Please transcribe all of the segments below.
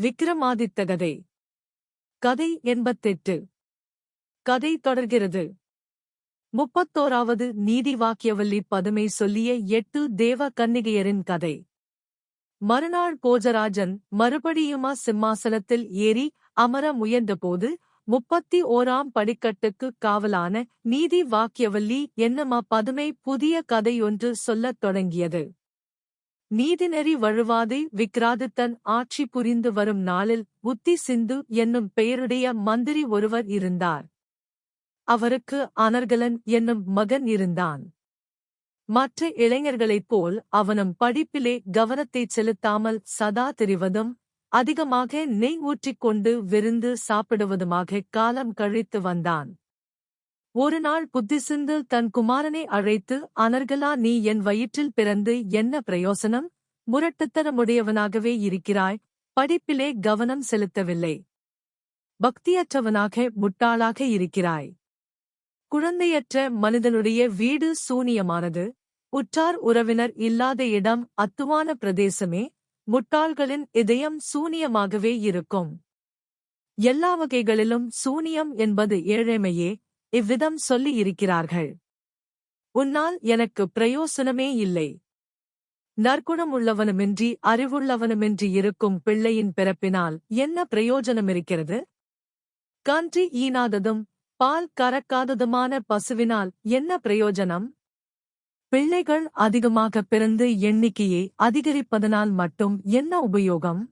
விக்ரமாதித்த கதை கதை எண்பத்தெட்டு. கதை தொடர்கிறது. முப்பத்தோராவது நீதி வாக்கியவல்லி பதுமை சொல்லிய எட்டு தேவ கன்னிகையரின் கதை. மறுநாள் போஜராஜன் மறுபடியுமா சிம்மாசனத்தில் ஏறி அமர முயன்றபோது முப்பத்தி ஓராம் படிக்கட்டுக்கு காவலான நீதி வாக்கியவல்லி என்னமா பதுமை புதிய கதையொன்று சொல்லத் தொடங்கியது. நீதிநெறி வழுவாதை விக்ராதித்தன் ஆட்சி புரிந்து வரும் நாளில் புத்தி சிந்து என்னும் பெயருடைய மந்திரி ஒருவர் இருந்தார். அவருக்கு அனர்கலன் என்னும் மகன் இருந்தான். மற்ற இளைஞர்களைப் போல் அவனும் படிப்பிலே கவனத்தைச் செலுத்தாமல் சதா தெரிவதும் அதிகமாக நெய் ஊற்றிக்கொண்டு விருந்து சாப்பிடுவதுமாக காலம் கழித்து வந்தான். ஒரு நாள் புத்திசிந்து தன் குமாரனை அழைத்து அனர்கலா நீ என் வயிற்றில் பிறந்து என்ன பிரயோசனம்? முரட்டுத்தரமுடையவனாகவே இருக்கிறாய். படிப்பிலே கவனம் செலுத்தவில்லை. பக்தியற்றவனாக முட்டாளாக இருக்கிறாய். குழந்தையற்ற மனிதனுடைய வீடு சூனியமானது. உற்றார் உறவினர் இல்லாத இடம் அத்துவான பிரதேசமே. முட்டாள்களின் இதயம் சூனியமாகவே இருக்கும். எல்லா வகைகளிலும் சூனியம் என்பது ஏழைமையே. இவ்விதம் சொல்லி இருக்கிறார்கள். உன்னால் எனக்கு பிரயோசனமே இல்லை. நற்குணமுள்ளவனுமின்றி அறிவுள்ளவனுமின்றி இருக்கும் பிள்ளையின் பிறப்பினால் என்ன பிரயோஜனமிருக்கிறது? கன்றி ஈனாததும் பால் கறக்காததுமான பசுவினால் என்ன பிரயோஜனம்? பிள்ளைகள் அதிகமாக பிறந்து எண்ணிக்கையை அதிகரிப்பதனால் மட்டும் என்ன உபயோகம்?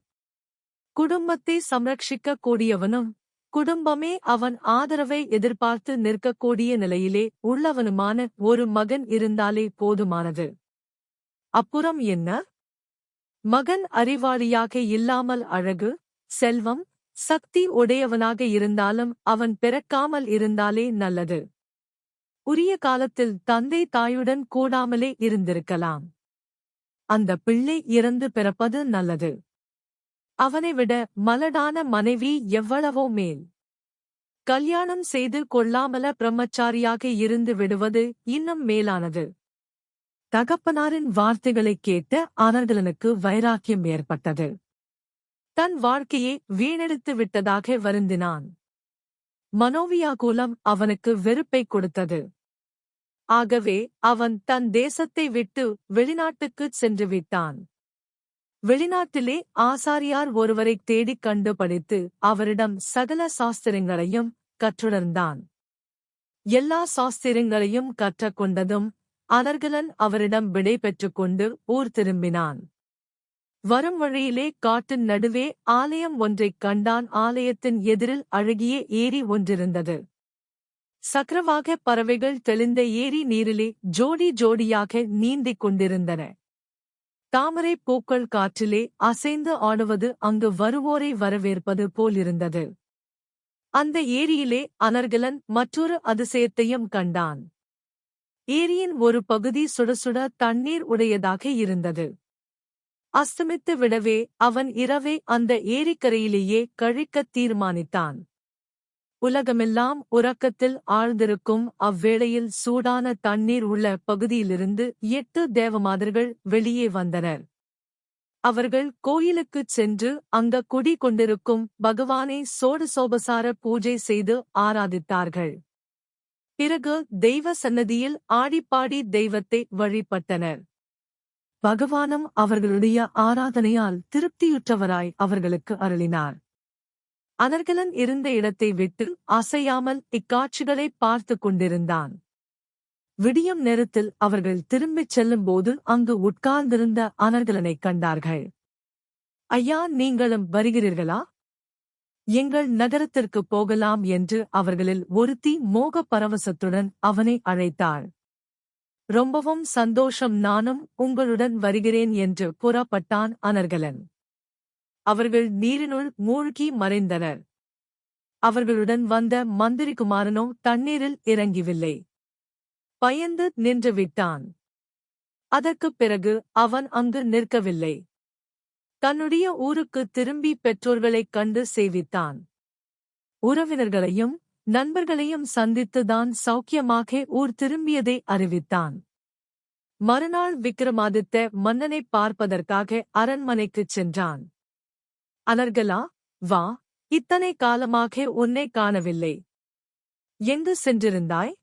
குடும்பத்தை சம்ரட்சிக்க கூடியவனும் குடும்பமே அவன் ஆதரவை எதிர்பார்த்து நிற்கக்கூடிய நிலையிலே உள்ளவனுமான ஒரு மகன் இருந்தாலே போதுமானது. அப்புறம் என்ன? மகன் அறிவாளியாக இல்லாமல் அழகு செல்வம் சக்தி உடையவனாக இருந்தாலும் அவன் பிறக்காமல் இருந்தாலே நல்லது. உரிய காலத்தில் தந்தை தாயுடன் கூடாமலே இருந்திருக்கலாம். அந்த பிள்ளை இறந்து பிறப்பது நல்லது. அவனைவிட மலடான மனைவி எவ்வளவோ மேல். கல்யாணம் செய்து கொள்ளாமல பிரம்மச்சாரியாக இருந்து விடுவது இன்னும் மேலானது. தகப்பனாரின் வார்த்தைகளைக் கேட்ட ஆனர்கலனுக்கு வைராக்கியம் ஏற்பட்டது. தன் வாழ்க்கையை வீணெடுத்து விட்டதாக வருந்தினான். மனோவியாகூலம் அவனுக்கு வெறுப்பை கொடுத்தது. ஆகவே அவன் தன் தேசத்தை விட்டு வெளிநாட்டுக்குச் சென்று விட்டான். வெளிநாட்டிலே ஆசாரியார் ஒருவரைத் தேடிக் கண்டுபிடித்து அவரிடம் சகல சாஸ்திரங்களையும் கற்றுணர்ந்தான். எல்லா சாஸ்திரங்களையும் கற்றக்கொண்டதும் அனர்கலன் அவரிடம் விடை பெற்றுக்கொண்டு ஊர் திரும்பினான். வரும் வழியிலே காட்டின் நடுவே ஆலயம் ஒன்றைக் கண்டான். ஆலயத்தின் எதிரில் அழகிய ஏரி ஒன்றிருந்தது. சக்கரவாக பறவைகள் தெளிந்த ஏரி நீரிலே ஜோடி ஜோடியாக நீந்திக் கொண்டிருந்தன. தாமரை பூக்கள் காற்றிலே அசைந்து ஆடுவது அங்கு வருவோரை வரவேற்பது போலிருந்தது. அந்த ஏரியிலே அனர்கலன் மற்றொரு அதிசயத்தையும் கண்டான். ஏரியின் ஒரு பகுதி சுடசுட தண்ணீர் உடையதாக இருந்தது. அஸ்தமித்து விடவே அவன் இரவே அந்த ஏரிக்கரையிலேயே கழிக்கத் தீர்மானித்தான். உலகமெல்லாம் உறக்கத்தில் ஆழ்ந்திருக்கும் அவ்வேளையில் சூடான தண்ணீர் உள்ள பகுதியிலிருந்து எட்டு தேவமாதர்கள் வெளியே வந்தனர். அவர்கள் கோயிலுக்குச் சென்று அங்க குடி கொண்டிருக்கும் பகவானை சோடசோபசார பூஜை செய்து ஆராதித்தார்கள். பிறகு தெய்வ சன்னதியில் ஆடிப்பாடி தெய்வத்தை வழிபட்டனர். பகவானும் அவர்களுடைய ஆராதனையால் திருப்தியுற்றவராய் அவர்களுக்கு அருளினார். அனர்கலன் இருந்த இடத்தை விட்டு அசையாமல் இக்காட்சிகளை பார்த்து கொண்டிருந்தான். விடியும் நேரத்தில் அவர்கள் திரும்பிச் செல்லும்போது அங்கு உட்கார்ந்திருந்த அனர்கலனைக் கண்டார்கள். ஐயா நீங்களும் வருகிறீர்களா? எங்கள் நகரத்திற்கு போகலாம் என்று அவர்களில் ஒருத்தி மோக பரவசத்துடன் அவனை அழைத்தாள். ரொம்பவும் சந்தோஷம். நானும் உங்களுடன் வருகிறேன் என்று புறப்பட்டான் அனர்கலன். அவர்கள் நீரினுள் மூழ்கி மறைந்தனர். அவர்களுடன் வந்த மந்திரிகுமாரனோ தண்ணீரில் இறங்கிவில்லை. பயந்து நின்று விட்டான். அதற்குப் பிறகு அவன் அங்கு நிற்கவில்லை. தன்னுடைய ஊருக்கு திரும்பி பெற்றோர்களைக் கண்டு சேவித்தான். உறவினர்களையும் நண்பர்களையும் சந்தித்துதான் சௌக்கியமாக ஊர் திரும்பியதை அறிவித்தான். மறுநாள் விக்ரமாதித்த மன்னனைப் பார்ப்பதற்காக அரண்மனைக்குச் சென்றான். அனர்கலா வா இத்தனை காலமாக உன்னை காணவில்லை. எங்கு சென்றிருந்தாய்?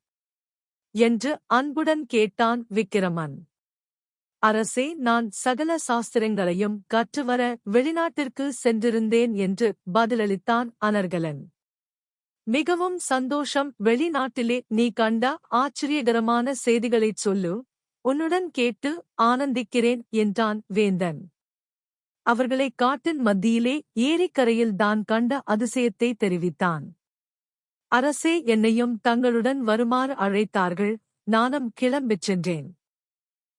என்று அன்புடன் கேட்டான் விக்கிரமன். அரசே நான் சகல சாஸ்திரங்களையும் கற்றுவர வெளிநாட்டிற்கு சென்றிருந்தேன் என்று பதிலளித்தான் அனர்கலன். மிகவும் சந்தோஷம் வெளிநாட்டிலே நீ கண்ட ஆச்சரியகரமான செய்திகளைச் சொல்லு உன்னுடன் கேட்டு ஆனந்திக்கிறேன் என்றான் வேந்தன். அவர்களை காட்டின் மத்தியிலே ஏரிக்கரையில் தான் கண்ட அதிசயத்தை தெரிவித்தான். அரசே என்னையும் தங்களுடன் வருமாறு அழைத்தார்கள் நானும் கிளம்பிச் சென்றேன்.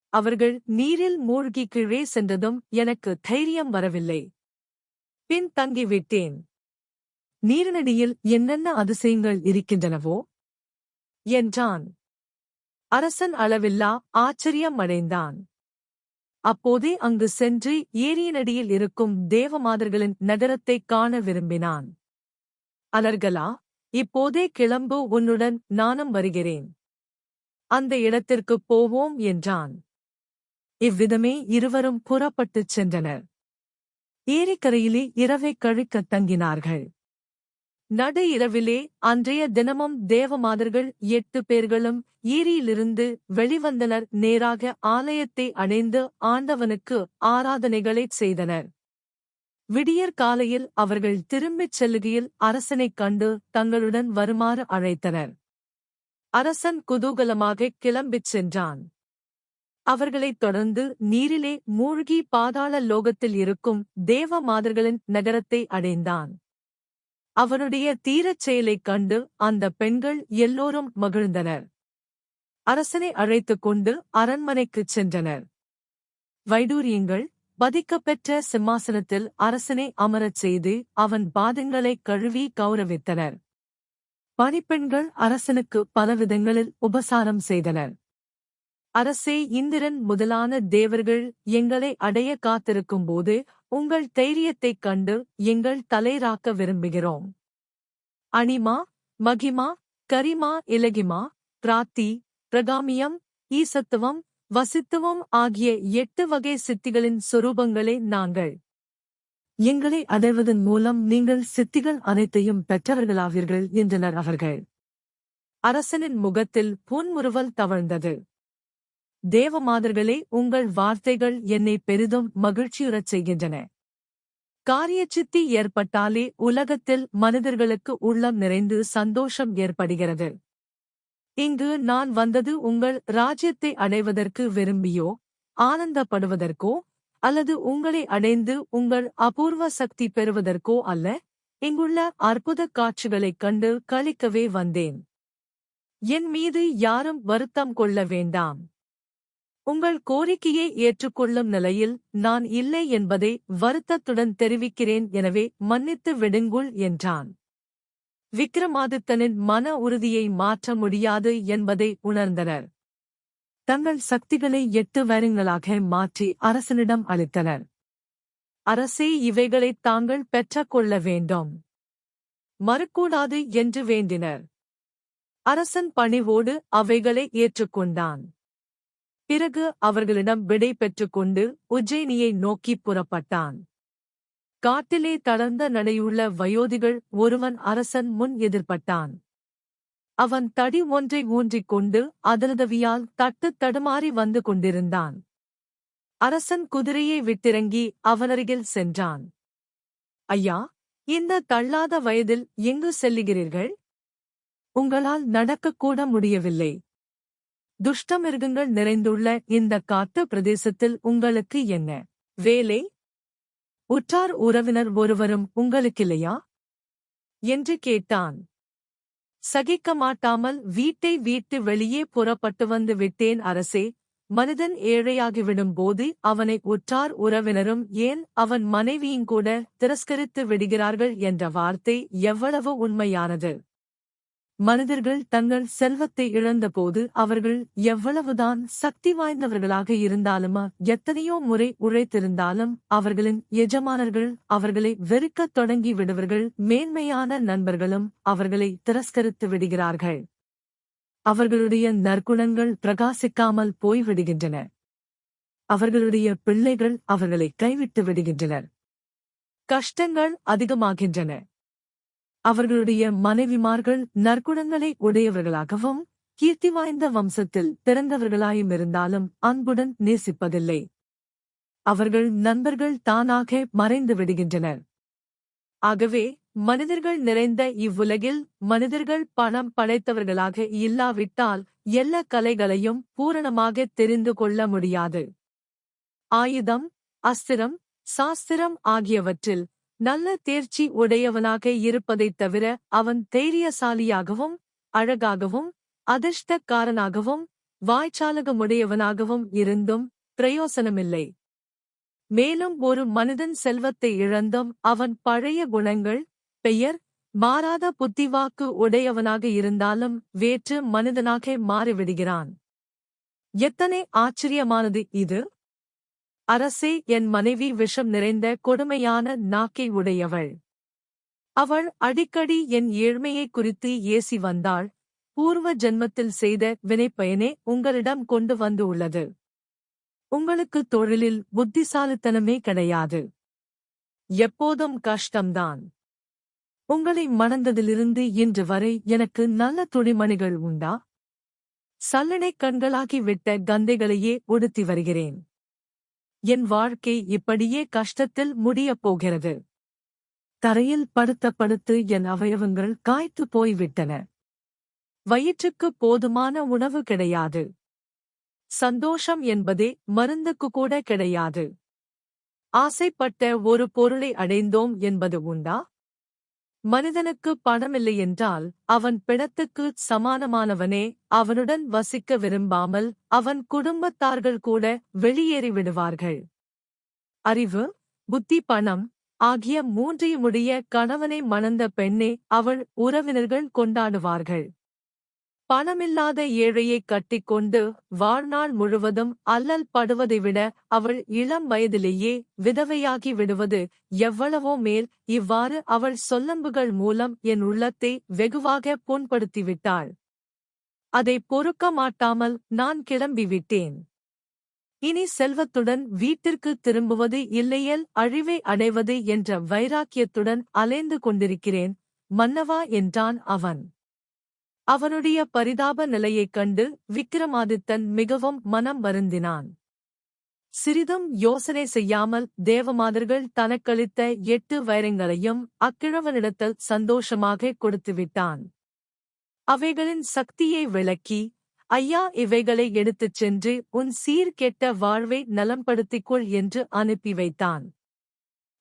அவர்கள் நீரில் மூழ்கி கீழே சென்றதும் எனக்கு தைரியம் வரவில்லை. பின் தங்கிவிட்டேன். நீரினடியில் என்னென்ன அதிசயங்கள் இருக்கின்றனவோ? என்றான். அரசன் அளவில்லா ஆச்சரியம் அடைந்தான் அப்போதே அங்கு சென்று ஏரியனடியில் இருக்கும் தேவமாதர்களின் நகரத்தைக் காண விரும்பினான். அலர்களா இப்போதே கிளம்பு உன்னுடன் நானும் வருகிறேன். அந்த இடத்திற்குப் போவோம் என்றான். இவ்விதமே இருவரும் புறப்பட்டுச் சென்றனர். ஏரிக்கரையிலே இரவைக் கழிக்கத் தங்கினார்கள். நடு இரவிலே அன்றைய தினமும் தேவமாதர்கள் எட்டு பேர்களும் ஈரியிலிருந்து வெளிவந்தனர் நேராக ஆலயத்தை அடைந்து ஆண்டவனுக்கு ஆராதனைகளைச் செய்தனர். விடியற் காலையில் அவர்கள் திரும்பிச் செல்லுகையில் அரசனைக் கண்டு தங்களுடன் வருமாறு அழைத்தனர். அரசன் குதூகலமாகக் கிளம்பிச் சென்றான். அவர்களைத் தொடர்ந்து நீரிலே மூழ்கி பாதாள லோகத்தில் இருக்கும் தேவ மாதர்களின் நகரத்தை அடைந்தான். அவனுடைய தீரச் செயலைக் கண்டு அந்த பெண்கள் எல்லோரும் மகிழ்ந்தனர். அரசனை அழைத்துக் கொண்டு அரண்மனைக்குச் சென்றனர். வைடூரியங்கள் பதிக்கப்பெற்ற சிம்மாசனத்தில் அரசனை அமரச் செய்து அவன் பாதங்களைக் கழுவி கௌரவித்தனர். பணிப்பெண்கள் அரசனுக்கு பலவிதங்களில் உபசாரம் செய்தனர். அரசே இந்திரன் முதலான தேவர்கள் எங்களை அடைய காத்திருக்கும்போது உங்கள் தைரியத்தைக் கண்டு எங்கள் தலைராக்க விரும்புகிறோம். அனிமா மகிமா கரிமா இலகிமா பிராத்தி பிரகாமியம் ஈசத்துவம் வசித்துவம் ஆகிய எட்டு வகை சித்திகளின் சொரூபங்களே நாங்கள். எங்களை அடைவதன் மூலம் நீங்கள் சித்திகள் அனைத்தையும் பெற்றவர்களாவீர்கள் என்றனர் அவர்கள். அரசனின் முகத்தில் புன்முறுவல் தவழ்ந்தது. தேவமாதர்களே உங்கள் வார்த்தைகள் என்னை பெரிதும் மகிழ்ச்சியுறச் செய்கின்றன. காரியச்சித்தி ஏற்பட்டாலே உலகத்தில் மனிதர்களுக்கு உள்ளம் நிறைந்து சந்தோஷம் ஏற்படுகிறது. இங்கு நான் வந்தது உங்கள் ராஜ்யத்தை அடைவதற்கு விரும்பியோ ஆனந்தப்படுவதற்கோ அல்லது உங்களை அடைந்து உங்கள் அபூர்வ சக்தி பெறுவதற்கோ அல்ல இங்குள்ள அற்புத காட்சிகளைக் கண்டு கழிக்கவே வந்தேன். என் மீது யாரும் வருத்தம் கொள்ள வேண்டாம். உங்கள் கோரிக்கையை ஏற்றுக்கொள்ளும் நிலையில் நான் இல்லை என்பதை வருத்தத்துடன் தெரிவிக்கிறேன் எனவே மன்னித்து விடுங்குள் என்றான். விக்ரமாதித்தனின் மன உறுதியை மாற்ற முடியாது என்பதை உணர்ந்தனர். தங்கள் சக்திகளை எட்டு வருங்களாக மாற்றி அரசனிடம் அளித்தனர். அரசே இவைகளைத் தாங்கள் பெற்றுக்கொள்ள வேண்டும். மறுக்கூடாது என்று வேண்டினர். அரசன் பணிவோடு அவைகளை ஏற்றுக்கொண்டான். பிறகு அவர்களிடம் விடை பெற்றுக்கொண்டு உஜ்ஜயினியை நோக்கிப் புறப்பட்டான். காட்டிலே தளர்ந்த நடையுள்ள வயோதிகள் ஒருவன் அரசன் முன் எதிர்பட்டான். அவன் தடி ஒன்றை ஊன்றிக் கொண்டு அதனுதவியால் தட்டுத் தடுமாறி வந்து கொண்டிருந்தான். அரசன் குதிரையை விட்டிறங்கி அவனருகில் சென்றான். ஐயா இந்த தள்ளாத வயதில் எங்கு செல்லுகிறீர்கள்? உங்களால் நடக்கக்கூட முடியவில்லை. துஷ்டமிருகங்கள் நிறைந்துள்ள இந்த காட்டு பிரதேசத்தில் உங்களுக்கு என்ன வேலை? உற்றார் உறவினர் ஒருவரும் உங்களுக்கில்லையா? என்று கேட்டான். சகிக்க மாட்டாமல் வீட்டை வீட்டு வெளியே புறப்பட்டு வந்து விட்டேன் அரசே மனிதன் ஏழையாகிவிடும் போது அவனை உற்றார் உறவினரும் ஏன் அவன் மனைவியுங்கூட திரஸ்கரித்து விடுகிறார்கள் என்ற வார்த்தை எவ்வளவு உண்மையானது? மனிதர்கள் தங்கள் செல்வத்தை இழந்தபோது அவர்கள் எவ்வளவுதான் சக்தி வாய்ந்தவர்களாக இருந்தாலும் எத்தனையோ முறை உழைத்திருந்தாலும் அவர்களின் எஜமானர்கள் அவர்களை வெறுக்கத் தொடங்கி விடுவர்கள் மேன்மையான நண்பர்களும் அவர்களை திரஸ்கரித்து விடுகிறார்கள். அவர்களுடைய நற்குணங்கள் பிரகாசிக்காமல் போய்விடுகின்றன. அவர்களுடைய பிள்ளைகள் அவர்களை கைவிட்டு விடுகின்றனர். கஷ்டங்கள் அதிகமாகின்றன. அவர்களுடைய மனைவிமார்கள் நற்குணங்களை உடையவர்களாகவும் கீர்த்தி வாய்ந்த வம்சத்தில் பிறந்தவர்களாயும் இருந்தாலும் அன்புடன் நேசிப்பதில்லை. அவர்கள் நண்பர்கள் தானாக மறைந்து விடுகின்றனர். ஆகவே மனிதர்கள் நிறைந்த இவ்வுலகில் மனிதர்கள் பணம் படைத்தவர்களாக இல்லாவிட்டால் எல்லா கலைகளையும் பூரணமாக தெரிந்து கொள்ள முடியாது. ஆயுதம் அஸ்திரம் சாஸ்திரம் ஆகியவற்றில் நல்ல தேர்ச்சி உடையவனாக இருப்பதைத் தவிர அவன் தைரியசாலியாகவும் அழகாகவும் அதிர்ஷ்டக்காரனாகவும் வாய்ச்சாலகமுடையவனாகவும் இருந்தும் பிரயோசனமில்லை. மேலும் ஒரு மனிதன் செல்வத்தை இழந்தும் அவன் பழைய குணங்கள் பெயர் மாறாத புத்திவாக்கு உடையவனாக இருந்தாலும் வேற்று மனிதனாக மாறிவிடுகிறான். எத்தனை ஆச்சரியமானது இது! அரசே என் மனைவி விஷம் நிறைந்த கொடுமையான நாக்கை உடையவள். அவள் அடிக்கடி என் ஏழ்மையை குறித்து ஏசி வந்தாள். பூர்வ ஜென்மத்தில் செய்த வினைப்பயனே உங்களிடம் கொண்டு வந்து உள்ளது. உங்களுக்கு தொழிலில் புத்திசாலித்தனமே கிடையாது. எப்போதும் கஷ்டம்தான். உங்களை மணந்ததிலிருந்து இன்று வரை எனக்கு நல்ல துணிமணிகள் உண்டா? சல்லடை கண்களாகி விட்ட கந்தைகளையே உடுத்தி வருகிறேன். என் வாழ்க்கை இப்படியே கஷ்டத்தில் முடியப் போகிறது. தரையில் படுத்த படுத்து என் அவயவங்கள் காய்த்து போய்விட்டன. வயிற்றுக்கு போதுமான உணவு கிடையாது. சந்தோஷம் என்பதே மருந்துக்கு கூட கிடையாது. ஆசைப்பட்ட ஒரு பொருளை அடைந்தோம் என்பது உண்டா? மனிதனுக்கு பணமில்லை என்றால் அவன் பிணத்துக்கு சமானமானவனே அவனுடன் வசிக்க விரும்பாமல் அவன் குடும்பத்தார்கள் கூட வெளியேறிவிடுவார்கள் அறிவு புத்தி பணம் ஆகிய மூன்றையுமுடைய கணவனை மணந்த பெண்ணே அவள் உறவினர்கள் கொண்டாடுவார்கள். பணமில்லாத ஏழையைக் கட்டிக்கொண்டு வாழ்நாள் முழுவதும் அல்லல் படுவதை விட அவள் இளம் வயதிலேயே விதவையாகி விடுவது எவ்வளவோ மேல் இவ்வாறு அவள் சொல்லம்புகள் மூலம் என் உள்ளத்தை வெகுவாக புண்படுத்திவிட்டாள். அதை பொறுக்க மாட்டாமல் நான் கிளம்பிவிட்டேன். இனி செல்வத்துடன் வீட்டிற்கு திரும்புவது இல்லையேல் அழிவை அடைவது என்ற வைராக்கியத்துடன் அலைந்து கொண்டிருக்கிறேன் மன்னவா என்றான் அவன். அவனுடைய பரிதாப நிலையைக் கண்டு விக்கிரமாதித்தன் மிகவும் மனம் வருந்தினான். சிறிதும் யோசனை செய்யாமல் தேவமாதர்கள் தனக்களித்த எட்டு வைரங்களையும் அக்கிழவனிடத்தில் சந்தோஷமாக கொடுத்துவிட்டான். அவைகளின் சக்தியை விளக்கி ஐயா இவைகளை எடுத்துச் சென்று உன் சீர்கெட்ட வாழ்வை நலம்படுத்திக்கொள் என்று அனுப்பி வைத்தான்.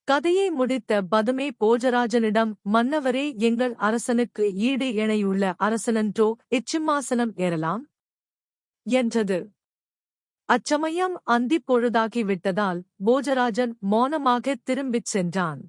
கதையை முடித்த பதுமே போஜராஜனிடம் மன்னவரே எங்கள் அரசனுக்கு ஈடு இணையுள்ள அரசனன்றோ இச்சிம்மாசனம் ஏறலாம் என்றது. அச்சமயம் அந்திப் பொழுதாகிவிட்டதால் போஜராஜன் மௌனமாகத் திரும்பிச் சென்றான்.